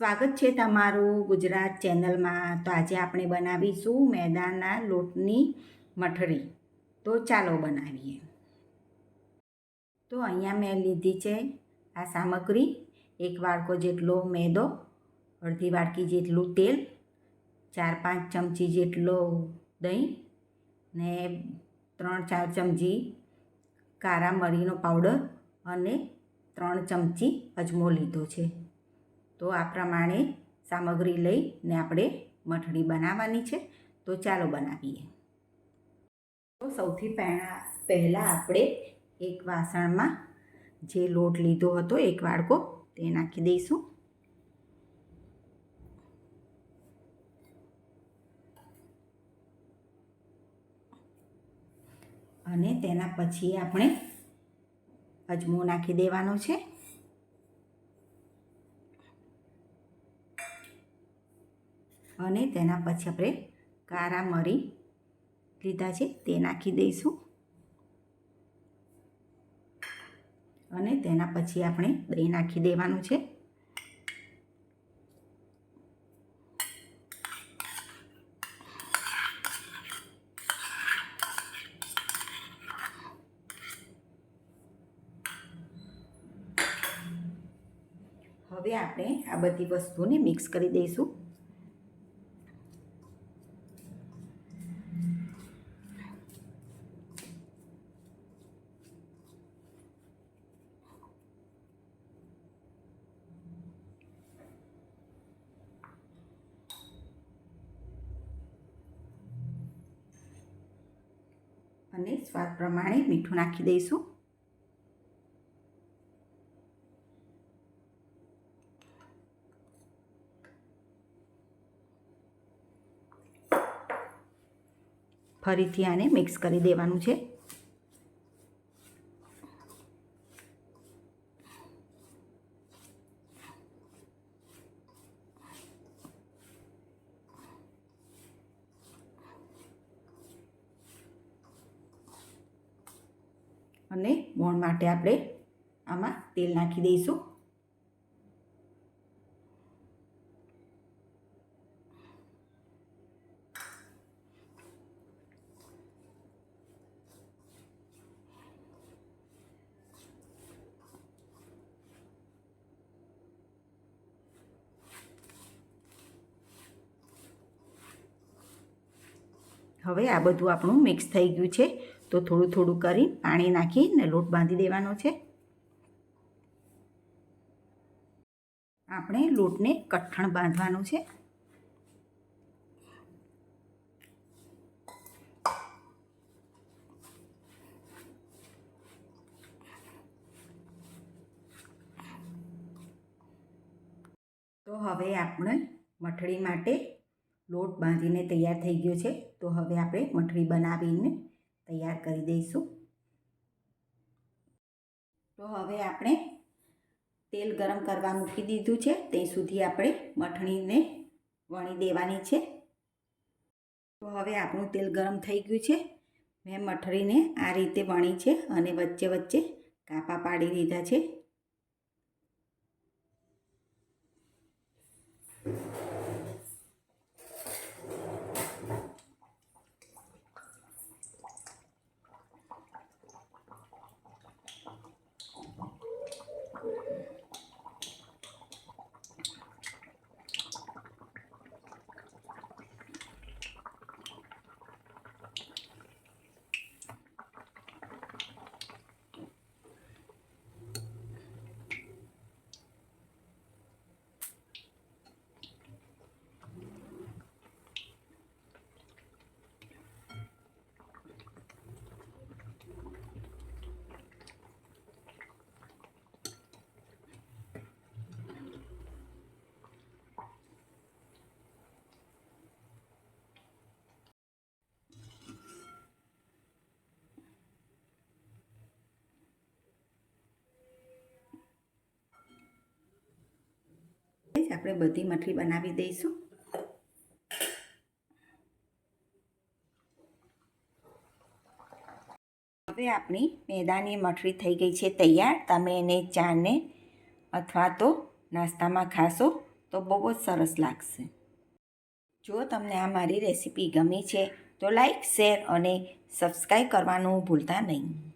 સ્વાગત છે તમારું ગુજરાત ચેનલમાં. તો આજે આપણે બનાવીશું મેદાના લોટની મઠરી. તો ચાલો બનાવીએ. તો અહીંયા મેં લીધી છે આ સામગ્રી. એક વાડકો જેટલો મેદો, અડધી વાડકી જેટલું તેલ, ચાર પાંચ ચમચી જેટલો દહીં ને ત્રણ ચાર ચમચી કારા મરીનો પાવડર અને ત્રણ ચમચી અજમો લીધો છે. તો આ પ્રમાણે સામગ્રી લઈને આપણે મઠડી બનાવવાની છે. તો ચાલો બનાવીએ. તો સૌથી પહેલાં પહેલાં આપણે એક વાસણમાં જે લોટ લીધો હતો, એક વાડકો, તે નાખી દઈશું. અને તેના પછી આપણે અજમો નાખી દેવાનો છે. અને તેના પછી આપણે કારા મરી લીધા છે તે નાખી દઈશું. અને તેના પછી આપણે દહીં નાખી દેવાનું છે. હવે આપણે આ બધી વસ્તુને મિક્સ કરી દઈશું. અને સ્વાદ પ્રમાણે મીઠું નાખી દઈશું. ફરીથી આને મિક્સ કરી દેવાનું છે. અને મોણ માટે આપણે આમાં તેલ નાખી દઈશું. હવે આ બધું આપણું મિક્સ થઈ ગયું છે. તો થોડું થોડું કરી પાણી નાખીને લોટ બાંધી દેવાનો છે. આપણે લોટને કઠણ બાંધવાનું છે. તો હવે આપણે મઠડી માટે લોટ બાંધીને તૈયાર થઈ ગયો છે. તો હવે આપણે મઠરી બનાવીને તૈયાર કરી દઈશું. તો હવે આપણે તેલ ગરમ કરવા મૂકી દીધું છે. તે સુધી આપણે મઠણીને વણી દેવાની છે. તો હવે આપણું તેલ ગરમ થઈ ગયું છે. મેં મઠરીને આ રીતે વણી છે અને વચ્ચે વચ્ચે કાપા પાડી દીધા છે જ આપણે બધી મઠરી બનાવી દઈશું. હવે આપણી મેદાની મઠરી થઈ ગઈ છે તૈયાર. તમે એને ચાને અથવા તો નાસ્તામાં ખાશો તો બહુ જ સરસ લાગશે. જો તમને આ મારી રેસીપી ગમી છે તો લાઈક, શેર અને સબસ્ક્રાઈબ કરવાનું ભૂલતા નહીં.